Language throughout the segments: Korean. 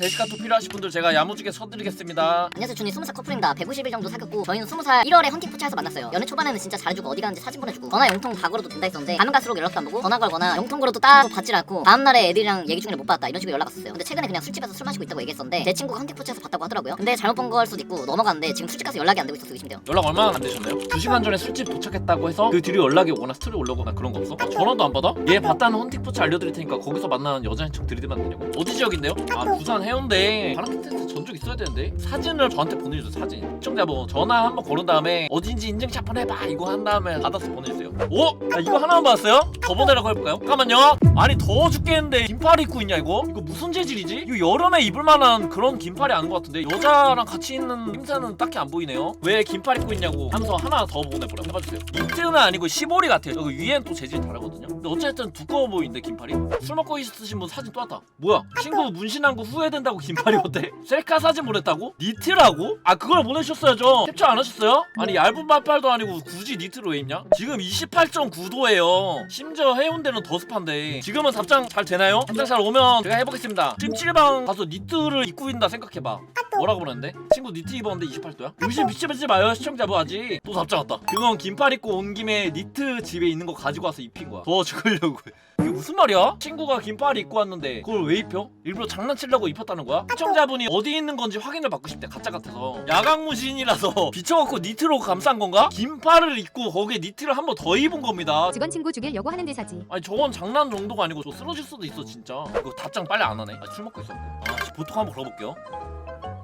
대시카토 필요하신 분들 제가 야무지게 쳐드리겠습니다 안녕하세요 준이 20살 커플입니다 150일 정도 사귀었고 저희는 20살 1월에 헌팅 포차에서 만났어요 연애 초반에는 진짜 잘해주고 어디 가는지 사진 보내주고 전화 영통 다 걸어도 된다 했었는데 가면 갈수록 연락도 안 보고 전화 걸거나 영통 걸어도 따로 받질 않고 다음날에 애들이랑 얘기 중에 못 받았다 이런 식으로 연락 왔었어요 근데 최근에 그냥 술집에서 술 마시고 있다고 얘기했었는데 제 친구가 헌팅 포차에서 봤다고 하더라고요 근데 잘못 본 걸 수도 있고 넘어갔는데 지금 술집 가서 연락이 안 되고 있어서 의심돼요 연락 얼마나 안 되셨나요? 2시간 전에 술집 도착했다고 해서 그 뒤로 연락이 오거나 스토리 올라오거나 그런 거 없어? 아, 전화도 안 받아? 얘 봤다는 헌팅포츠 알려드릴 테니까 거기서 만나는 여자인 척 들이대면 안 되냐고? 어디 지역인데요? 아 부산 해운대. 다른 텐트 전적 있어야 되는데? 사진을 저한테 보내주세요 사진. 시청자 뭐 전화 한번 걸은 다음에 어딘지 인증샷 해봐. 이거 한 다음에 받아서 보내주세요. 오? 야 이거 하나만 받았어요? 더 보내라고 해볼까요? 잠깐만요. 아니 더워 죽겠는데 긴팔 입고 있냐 이거? 이거 무슨 재질이지? 이거 여름에 입을 만한 그런 긴팔이 아닌 것 같은데? 여자랑 같이 있는 힘새는 딱히 안 보이네요. 왜 긴팔 입고 있냐고 하면서 하나 더 보내보라고. 해봐주세요. 니트는 아니고 시보리 같아요. 여기 위엔 또 재질이 다르거든요. 근데 어쨌든 두꺼워 보이는데 긴팔이? 술 먹고 있으신 분 사진 또 왔다. 뭐야? 친구 문신한 거 후회 된다고 긴팔 입었대 셀카 사진 보냈다고? 니트라고? 아 그걸 보내주셨어야죠 캡처 안 하셨어요? 아니 얇은 반팔도 아니고 굳이 니트로 왜 입냐? 지금 28.9도예요 심지어 해운대는 더 습한데 지금은 답장 잘 되나요? 답장 잘 오면 제가 해보겠습니다 찜질방 가서 니트를 입고 있다 생각해봐 뭐라고 보냈는데? 친구 니트 입었는데 28도야? 의심 비치지 마요 시청자분 아직 또 답장 왔다 그건 긴팔 입고 온 김에 니트 집에 있는 거 가지고 와서 입힌 거야 더 죽으려고 해. 이게 무슨 말이야? 친구가 긴팔 입고 왔는데 그걸 왜 입혀? 일부러 장난치려고 입혔다는 거야? 시청자분이 어디 있는 건지 확인을 받고 싶대 가짜 같아서 야광무신이라서 비춰갖고 니트로 감싼 건가? 긴팔을 입고 거기에 니트를 한 번 더 입은 겁니다 직원 친구 죽이려고 하는 대사지. 아니 저건 장난 정도가 아니고 저 쓰러질 수도 있어 진짜 이거 답장 빨리 안 하네 아, 술 먹고 있어 아 씨, 보통 한번 걸어볼게요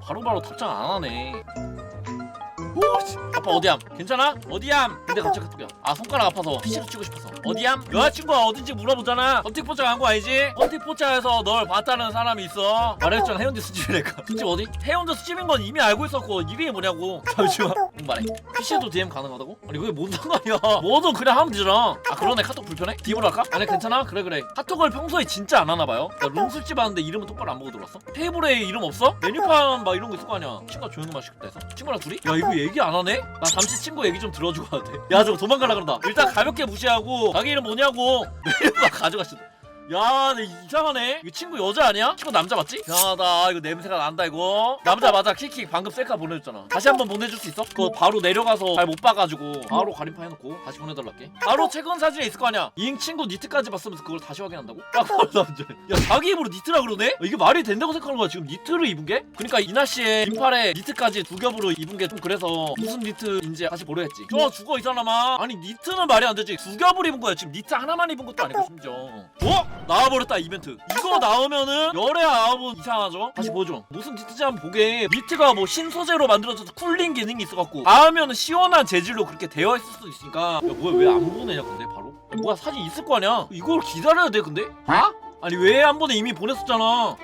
바로바로 답장 안 하네 오, 씨. 아빠 어디암? 괜찮아? 어디암? 근데 갑자기 카톡이야 아 손가락 아파서 PC로 치고 싶어서 어디암? 여자친구가 어딘지 물어보잖아 헌팅포차 간거 아니지? 헌팅포차에서 널 봤다는 사람이 있어 말했잖아 해운대 수집이니까 수집 어디? 해운대 수집인 건 이미 알고 있었고 이름이 뭐냐고 잠시만 응 말해 PC에도 DM 가능하다고? 아니 그게 뭔 상관이야 뭐든 그냥 하면 되잖아 아 그러네 카톡 불편해? DM으로 할까? 아니 괜찮아? 그래 그래 카톡을 평소에 진짜 안 하나봐요 나 룸술집 하는데 이름은 똑바로 안 보고 들어왔어? 테이블에 이름 없어? 메뉴판 막 이런 거 있을 거 아니야 친구가 조용히 마시겠다 해서 친구랑 둘이? 야 이거 얘기 안 하네? 나 잠시 친구 얘기 좀 들어주고 가야 돼 야 저 도망가려 그런다. 일단 가볍게 무시하고 자기 이름 뭐냐고. 메뉴판 가져가시다 야, 내 이상하네. 이거 친구 여자 아니야? 친구 남자 맞지? 이상하다. 이거 냄새가 난다 이거. 남자 맞아. 키키 방금 셀카 보내줬잖아. 다시 한번 보내줄 수 있어? 그거 바로 내려가서 잘 못 봐가지고 바로 가림판 해놓고 다시 보내달랄게. 바로 최근 사진에 있을 거 아니야. 이잉 친구 니트까지 봤으면서 그걸 다시 확인한다고? 깜짝 남자. 야 자기 입으로 니트라 그러네? 어, 이게 말이 된다고 생각하는 거야 지금 니트를 입은 게? 그러니까 이 날씨에 긴팔에 니트까지 두 겹으로 입은 게 좀 그래서 무슨 니트인지 다시 모르겠지. 저 죽어 이 사람아. 아니 니트는 말이 안 되지. 두 겹을 입은 거야. 지금 니트 하나만 입은 것도 아니고 심지어. 어? 나와버렸다 이벤트. 이거 나오면은 열의 아홉은 이상하죠? 다시 보죠. 무슨 니트인지 한번 보게. 니트가 뭐 신소재로 만들어져서 쿨링 기능이 있어갖고 닿으면은 시원한 재질로 그렇게 되어 있을 수도 있으니까. 야 뭐야 왜 안 보내냐 근데 바로? 야, 뭐야 사진 있을 거 아니야? 이걸 기다려야 돼 근데? 아? 아니 왜 한 번에 이미 보냈었잖아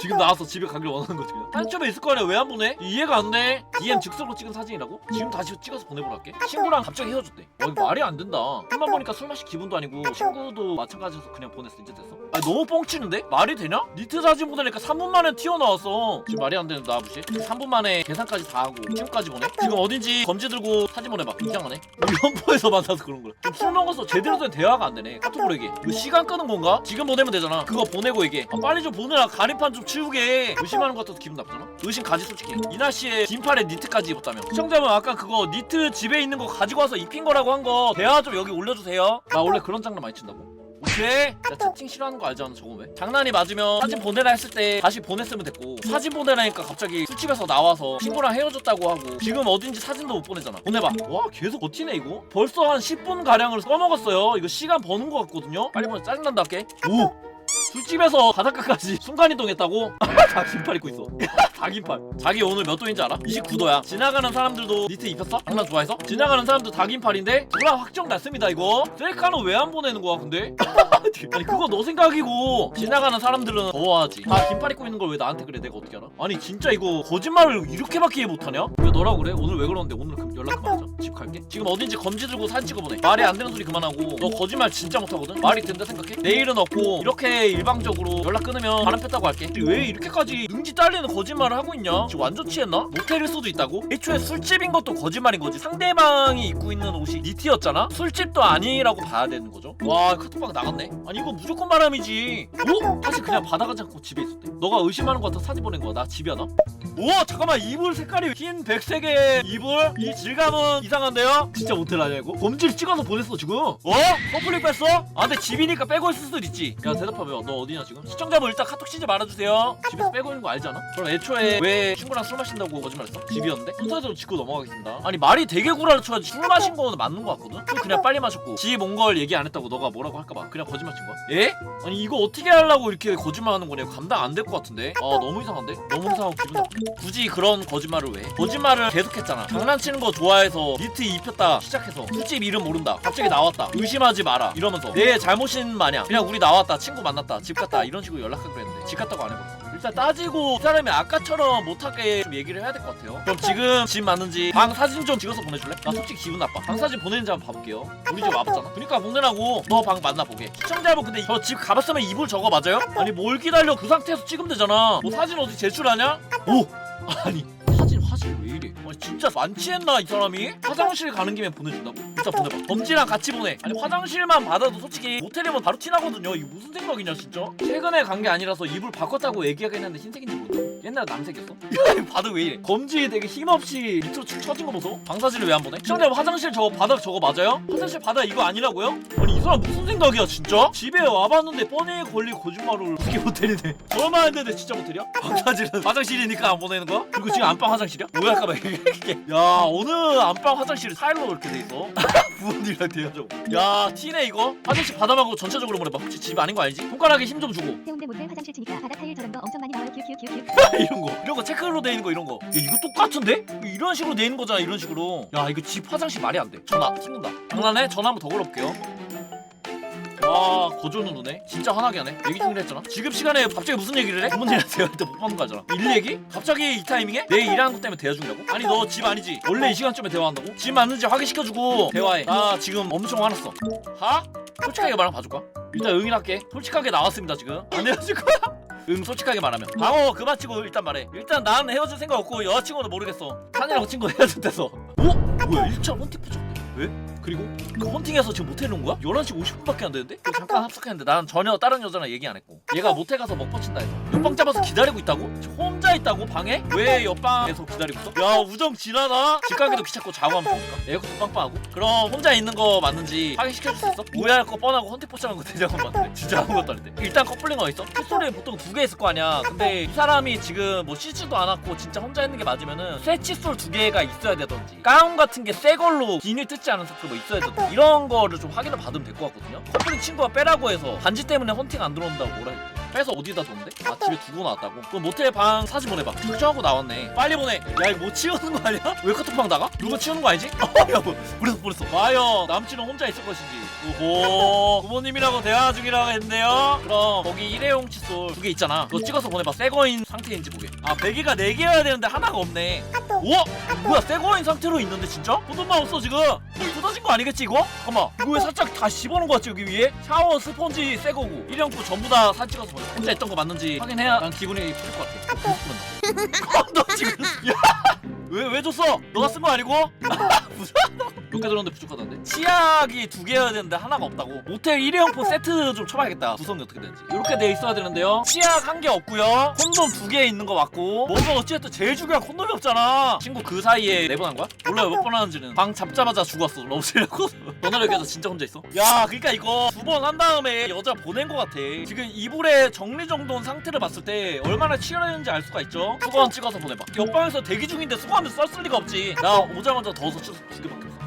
지금 나와서 집에 가길 원하는 거지 그냥. 한점에 있을 거 아니야. 왜 안 보내? 이해가 안돼. DM 즉석으로 찍은 사진이라고? 지금 다시 찍어서 보내보라 할게. 친구랑 갑자기 헤어졌대. 어 이거 말이 안 된다. 한번 보니까 술 마실 기분도 아니고 친구도 마찬가지여서 그냥 보냈어 이제 됐어. 아니 너무 뻥치는데? 말이 되냐? 니트 사진 보내니까 3분 만에 튀어나왔어. 지금 말이 안 되는 나 무시. 3분 만에 계산까지 다 하고 친구까지 보내? 지금 어딘지 검지 들고 사진 보내봐. 이상하네 우리 현포에서 만나서 그런 거야. 지금 술 먹어서 제대로 된 대화가 안 되네. 카톡으로 얘기해. 이거 시간 끄는 건가? 지금 보내면 되잖아. 그거 보내고 얘기해. 아, 빨리 좀 보내라. 가림판 좀 치우게 의심하는 것 같아서 기분 나쁘잖아? 의심 가지 솔직히. 이 날씨에 긴팔에 니트까지 입었다며. 시청자분 아까 그거 니트 집에 있는 거 가지고 와서 입힌 거라고 한 거 대화 좀 여기 올려주세요. 나 원래 그런 장난 많이 친다고. 오케이? 나 채팅 싫어하는 거 알잖아 저거? 왜 장난이 맞으면 사진 보내라 했을 때 다시 보냈으면 됐고 사진 보내라니까 갑자기 술집에서 나와서 친구랑 헤어졌다고 하고 지금 어딘지 사진도 못 보내잖아. 보내봐. 와 계속 버티네 이거? 벌써 한 10분 가량을 써먹었어요. 이거 시간 버는 거 같거든요? 빨리 보내. 짜증난다 할게. 오 술집에서 바닷가까지 순간이동했다고? 다 긴팔 입고 있어 다 긴팔 자기 오늘 몇 도인지 알아? 29도야 지나가는 사람들도 니트 입혔어? 장난 좋아해서? 지나가는 사람도 다 긴팔인데 불화 확정 났습니다 이거 셀카는 왜 안 보내는 거야 근데? 아니 그거 너 생각이고 지나가는 사람들은 더워하지 다 긴팔 입고 있는 걸 왜 나한테 그래 내가 어떻게 알아? 아니 진짜 이거 거짓말을 이렇게밖에 못하냐? 왜 너라고 그래? 오늘 왜 그러는데 오늘 그 연락 그만하자 집 갈게 지금 어딘지 검지 들고 사진 찍어보내 말이 안 되는 소리 그만하고 너 거짓말 진짜 못하거든? 말이 된다 생각해? 내일은 없고 이렇게 일방적으로 연락 끊으면 바람 폈다고 할게 왜 이렇게까지 능지 딸리는 거짓말을 하고 있냐? 지금 완전 취했나? 모텔일 수도 있다고? 애초에 술집인 것도 거짓말인 거지 상대방이 입고 있는 옷이 니트였잖아? 술집도 아니라고 봐야 되는 거죠? 와 카톡방 나갔네 아니 이거 무조건 바람이지 어? 사실 그냥 바다가지 않고 집에 있었대 너가 의심하는 거 같아 사진 보낸 거야 나 집이야 나? 우와 잠깐만 이불 색깔이 흰 백색의 이불 이 질감은 이상한데요? 진짜 모텔 아니야 이거? 검지를 찍어서 보냈어 지금 어? 커플링 뺐어? 아 근데 집이니까 빼고 있을 수도 있지 야 대답하면 너 어디냐 지금? 시청자분 일단 카톡 치지 말아주세요 집에서 빼고 있는 거 알잖아? 그럼 애초에 왜 친구랑 술 마신다고 거짓말했어? 집이었는데? 순서대로 짚고 넘어가겠습니다 아니 말이 되게 구라를 쳐야지 술 마신 거는 맞는 거 같거든? 술 그냥 빨리 마셨고 집 온 걸 얘기 안 했다고 너가 뭐라고 할까봐 그냥 거짓말 친 거야? 예? 아니 이거 어떻게 하려고 이렇게 거짓말 하는 거냐 감당 안 될 것 같은데 아 너무 이상한데? 너무 이상하고 기분 나쁘 굳이 그런 거짓말을 왜? 거짓말을 계속했잖아 장난치는 거 좋아해서 니트 입혔다 시작해서 술집 이름 모른다. 갑자기 나왔다. 의심하지 마라. 이러면서 내 잘못인 마냥 그냥 우리 나왔다 친구 만났다 집 갔다 이런 식으로 연락하기로 했는데 집 갔다고 안 해버렸어. 일단 따지고 이 사람이 아까처럼 못하게 좀 얘기를 해야 될 것 같아요. 그럼 지금 집 맞는지 방 사진 좀 찍어서 보내줄래? 나 솔직히 기분 나빠. 방 사진 보내는지 한번 봐볼게요. 우리 집 와봤잖아. 그러니까 보내라고 너 방 만나보게. 시청자분 근데 저 집 가봤으면 이불 저거 맞아요? 아니 뭘 기다려? 그 상태에서 찍으면 되잖아. 뭐 사진 어디 제출하냐? 오! 아니 진짜 만취했나 이 사람이? 화장실 가는 김에 보내준다고? 일단 보내봐. 검지랑 같이 보내. 아니 화장실만 받아도 솔직히 모텔이면 바로 티나거든요. 이게 무슨 생각이냐 진짜? 최근에 간 게 아니라서 이불 바꿨다고 얘기하긴 했는데 흰색인지 모르겠어 옛날에 남색이었어? 바닥 왜 이래 검지 되게 힘없이 밑으로 축 처진 거 보소 방사질을 왜 안 보내? 시청자분 화장실 저거 바닥 저거 맞아요? 화장실 바닥 이거 아니라고요? 아니 이 사람 무슨 생각이야 진짜? 집에 와봤는데 뻔히 걸리 거짓말을 어떻게 모텔이네 얼마 했는데 진짜 모텔이야? 방사질은 화장실이니까 안 보내는 거야? 그리고 지금 안방 화장실이야? 뭐야 할까봐 이게 야 어느 안방 화장실이 타일로 이렇게 돼 있어? 부모님이랑 대여정 야 티네 이거? 화장실 바닥하고 전체적으로 보내봐 혹시 집 아닌 거 알지? 손가락에 힘 좀 주고 해운대 모텔 화장실 치니까 바닥 타일 저런 거 엄청 많이 나와요 큐큐큐큐 이런 거 이런 거 체크로 돼 있는 거 이런 거 야, 이거 똑같은데? 이런 식으로 돼 있는 거잖아 이런 식으로 야 이거 집 화장실 말이 안돼 전화 튕긴다 장난해? 전화 한번 더 걸어볼게요 와 거저는 누네 진짜 화나게 하네 얘기 중이라 했잖아 지금 시간에 갑자기 무슨 얘기를 해? 부모님이랑 대화할 때못 받는 거 알잖아 일 얘기? 갑자기 이 타이밍에? 내 일하는 것 때문에 대화 중이라고? 아니 너 집 아니지? 원래 이 시간쯤에 대화한다고? 집 맞는지 확인시켜주고 대화해 나 지금 엄청 화났어 하? 솔직하게 말하면 봐줄까? 일단 응인할게 솔직하게 나왔습니다 지금 안 헤어질 거야? 응 솔직하게 말하면. 방어 그만 치고 일단 말해. 일단 난 헤어질 생각 없고 여자친구는 모르겠어. 산이랑 친구 헤어졌대서. 오? 뭐야 1차 헌팅 붙였대 왜? 그리고 그 헌팅에서 지금 모텔 온 거야? 11시 50분밖에 안 되는데? 그래서 잠깐 합석했는데 난 전혀 다른 여자랑 얘기 안 했고. 얘가 모텔 가서 먹버친다 해서. 옆방 잡아서 기다리고 있다고? 혼자 있다고? 방에? 왜 옆방에서 기다리고 있어? 야 우정 지나다 집 가기도 귀찮고 자고 하면 좋을까? 에어컨 빵빵하고? 그럼 혼자 있는 거 맞는지 확인시켜줄 수 있어? 오해할 거 뻔하고 헌팅 포착한 거 대장은 맞는데 진짜 아무것도 아닌데 일단 커플링 어딨어? 칫솔에 보통 두 개 있을 거 아니야. 근데 이 사람이 지금 뭐 씻지도 않았고 진짜 혼자 있는 게 맞으면은 새 칫솔 두 개가 있어야 되던지. 가운 같은 게 새 걸로 비닐 뜯지 않은 상태 뭐 있어야 되던지 이런 거를 좀 확인을 받으면 될 것 같거든요. 커플링 친구가 빼라고 해서 반지 때문에 헌팅 안 들어온다고 뭐라 했대 빼서 어디다 뒀는데? 아 집에 두고 나왔다고? 그럼 모텔 방 사진 보내봐. 축조하고 나왔네. 빨리 보내. 야 이거 뭐 치우는 거 아니야? 왜 카톡방 나가? 누구 치우는 거 아니지? 어야 뭐. 보냈어 보냈어. 과연 남친은 혼자 있을 것인지. 오호. 부모님이라고 대화 중이라고 했는데요. 그럼 거기 일회용 칫솔 두 개 있잖아. 그거 찍어서 보내봐. 새 거인 상태인지 보게. 아 베개가 네 개여야 되는데 하나가 없네. 우와! 뭐야 새 거인 상태로 있는데 진짜? 호돈만 없어 지금 쏟아진 거 아니겠지 이거? 잠깐만. 이거 왜 살짝 다 씹어놓은 거 같지 여기 위에? 샤워 스펀지 새 거고. 일회용품 전부 다 사진 찍어서 보내 혼자 있던 거 맞는지 확인해야 난 기분이 풀릴 것 같아. 어, 너 지금. 야왜 왜 줬어? 너가 쓴 거 아니고? 몇개 들었는데 부족하다는데? 치약이 두 개여야 되는데 하나가 없다고? 모텔 일회용품 세트 좀 쳐봐야겠다. 구성이 어떻게 되는지. 이렇게 돼 있어야 되는데요. 치약 한 개 없고요. 콘돔 두 개 있는 거 맞고. 뭐가 어찌됐든 제일 중요한 콘돔이 없잖아. 친구 그 사이에 네 번 한 거야? 몰라요. 몇 번 하는지는. 방 잡자마자 죽었어. 러브실하고. 전화를 여기서 진짜 혼자 있어? 야 그러니까 이거 두 번 한 다음에 여자 보낸 거 같아. 지금 이불의 정리정돈 상태를 봤을 때 얼마나 치열했는지 알 수가 있죠? 수건 찍어서 보내봐. 옆방에서 대기 중인데 수건을 썼을 리가 없지. 나 오자마자 더워서 두 개밖에 없어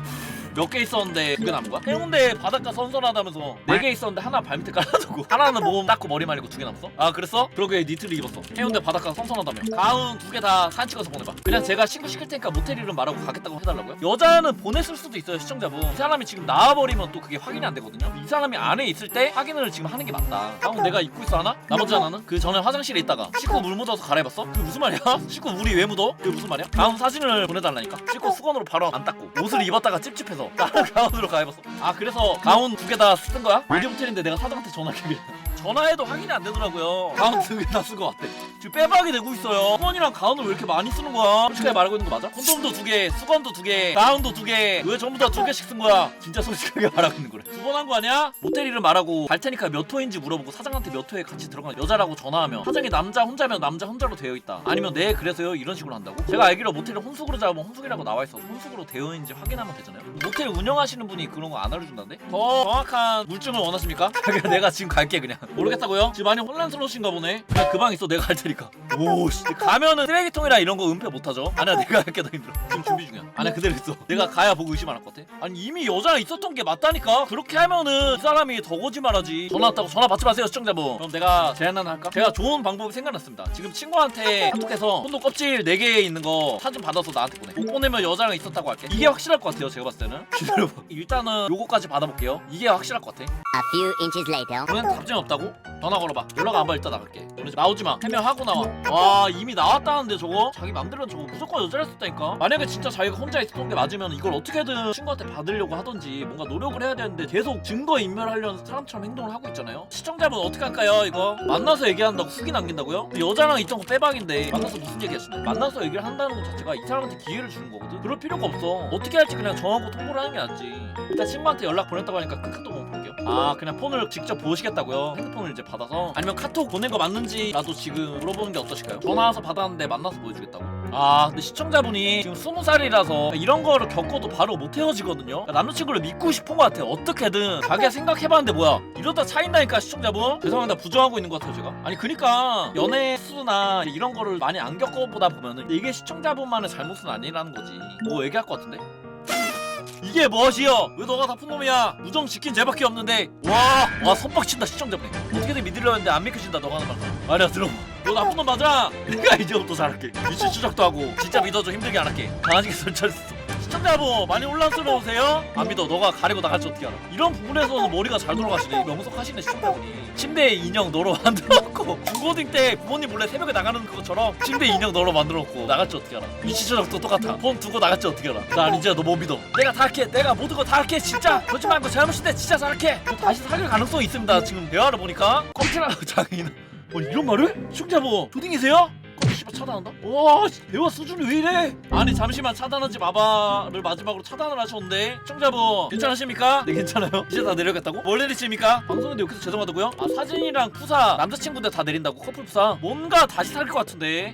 몇 개 있었는데 두개 남은 거야? 해운대 바닷가 선선하다면서 네 개 있었는데 하나 발밑에 깔아두고 하나는 몸 닦고 머리 말리고 두 개 남았어? 아 그랬어? 그러게 니트를 입었어 해운대 바닷가 선선하다며 가운 두 개 다 사진 찍어서 보내봐 그냥 제가 친구 시킬 테니까 모텔 이름 말하고 가겠다고 해달라고요? 여자는 보냈을 수도 있어요 시청자분 이 사람이 지금 나와버리면 또 그게 확인이 안 되거든요 이 사람이 안에 있을 때 확인을 지금 하는 게 맞다 가운 내가 입고 있어 하나? 나머지 하나는? 그 전에 화장실에 있다가 씻고 물 묻어서 갈아입었어? 그게 무슨 말이야? 씻고 물이 왜 묻어? 그게 무슨 말이야? 가운 사진을 보내달라니까 씻고 수건으로 바로 안 닦고 옷을 입었다가 찝찝해서 다른 가운으로 가입었어 아 그래서 가운 두개다쓴 거야? 어디 호텔인데 내가 사장한테 전화하기를 전화해도 확인이 안 되더라고요. 가운 두개 다 쓴 것 같아. 지금 빼박이 되고 있어요. 수건이랑 가운을 왜 이렇게 많이 쓰는 거야? 솔직하게 말하고 있는 거 맞아? 콘돔도 두 개 수건도 두 개 가운도 두 개 왜 전부 다 두 개씩 쓴 거야? 진짜 솔직하게 말하고 있는 거래. 두 번 한 거 아니야? 모텔 이름 말하고 갈 테니까 몇 호인지 물어보고 사장한테 몇 호에 같이 들어간 여자라고 전화하면 사장이 남자 혼자면 남자 혼자로 되어 있다. 아니면 네 그래서요? 이런 식으로 한다고? 제가 알기로 모텔을 혼숙으로 잡으면 혼숙이라고 나와 있어 혼숙으로 되어 있는지 확인하면 되잖아요. 모텔 운영하시는 분이 그런 거 안 알려준다는데? 더 정확한 물증을 원하십니까? 그냥 내가 지금 갈게 그냥 모르겠다고요? 지금 많이 혼란스러우신가 보네. 그냥 그 방 있어. 내가 갈 테니까 오씨. 가면은 쓰레기통이라 이런 거 은폐 못하죠? 아니야 내가 할게 더 힘들어 지금 준비 중이야. 아니야 그대로 있어. 내가 가야 보고 의심 안 할 것 같아. 아니 이미 여자가 있었던 게 맞다니까. 그렇게 하면은 이 사람이 더 거짓말하지. 전화 왔다고 전화 받지 마세요 시청자분. 그럼 내가 제안 하나 할까? 제가 좋은 방법이 생각났습니다. 지금 친구한테 카톡해서 콘돔 껍질 4개 있는 거 사진 받아서 나한테 보내. 못 보내면 여자랑 있었다고 할게. 이게 확실할 것 같아요 제가 봤을 때는. 기다려봐. 일단은 요거까지 받아볼게요. 이게 확실할 것 같아. A few inches later. 너는 답장 없다고? 전화 걸어봐. 연락 안 받아 일단 나갈게. 그러지 나오지 마. 해명하고 나와 와 이미 나왔다는데 저거? 자기 맘대로 저거 무조건 여자를 썼다니까? 만약에 진짜 자기가 혼자 있었던 게 맞으면 이걸 어떻게든 친구한테 받으려고 하던지 뭔가 노력을 해야 되는데 계속 증거 인멸하려는 사람처럼 행동을 하고 있잖아요? 시청자분 어떻게 할까요 이거? 만나서 얘기한다고 후기 남긴다고요? 여자랑 있던 거 빼박인데 만나서 무슨 얘기 하시나 만나서 얘기를 한다는 것 자체가 이 사람한테 기회를 주는 거거든? 그럴 필요가 없어. 어떻게 할지 그냥 정하고 통보를 하는 게 낫지. 일단 친구한테 연락 보냈다고 하니까 그 카톡 한번 볼게요 아 그냥 폰을 직접 보시겠다고요? 핸드폰을 이제 받아서? 아니면 카톡 보낸 거 맞는지라도 지금 물어보는 게 어떠실까요? 전화 와서 받았는데 만나서 보여주겠다고. 아 근데 시청자분이 지금 스무 살이라서 이런 거를 겪어도 바로 못 헤어지거든요? 그러니까 남자친구를 믿고 싶은 것 같아 어떻게든 자기가 생각해봤는데 뭐야? 이러다 차인다니까 시청자분. 죄송합니다. 부정하고 있는 것 같아요 제가. 아니 그니까 연애 수나 이런 거를 많이 안 겪어보다 보면은 이게 시청자분만의 잘못은 아니라는 거지. 뭐 얘기할 것 같은데? 이게 무엇이여? 왜 너가 나쁜 놈이야? 무정 지킨 죄밖에 없는데. 와, 와 선박친다 시청자분 어떻게든 믿으려 했는데 안 믿겨진다 너가 하는 말 아니야 들어봐. 너 나쁜 놈 맞아? 내가 이제부터 잘할게. 위치 추적도 하고 진짜 믿어줘. 힘들게 안 할게. 강아지게 설치했어 시청자분 많이 혼란스러우세요? 안 믿어. 너가 가리고 나갈지 어떻게 알아? 이런 부분에서는 머리가 잘 돌아가시네. 명석하시네 시청자분이. 침대에 인형 너로 만들어놓고 중고딩 때 부모님 몰래 새벽에 나가는 그것처럼 침대 인형 너로 만들어놓고 나갈지 어떻게 알아? 위치 추적도 똑같아. 폰 두고 나갈지 어떻게 알아? 난 이제 너못 믿어. 내가 다 할게. 내가 모든 거 다 할게. 진짜. 거짓말 한거 잘못인데 진짜 잘할게. 너 다시 사귈 가능성이 있습니다. 지금 대화를 보니까. 껍질하고 장인. 어 이런 말을? 시청자분 조딩이세요? 씨발 차단한다? 와 씨, 대화 수준이 왜 이래? 아니 잠시만 차단하지 마봐를 마지막으로 차단을 하셨는데 시청자분 괜찮으십니까? 네 괜찮아요 이제 다 내려갔다고? 뭘 내리십니까? 방송인데 여기서 죄송하다고요? 아 사진이랑 푸사 남자친구들 다 내린다고 커플 푸사 뭔가 다시 살 것 같은데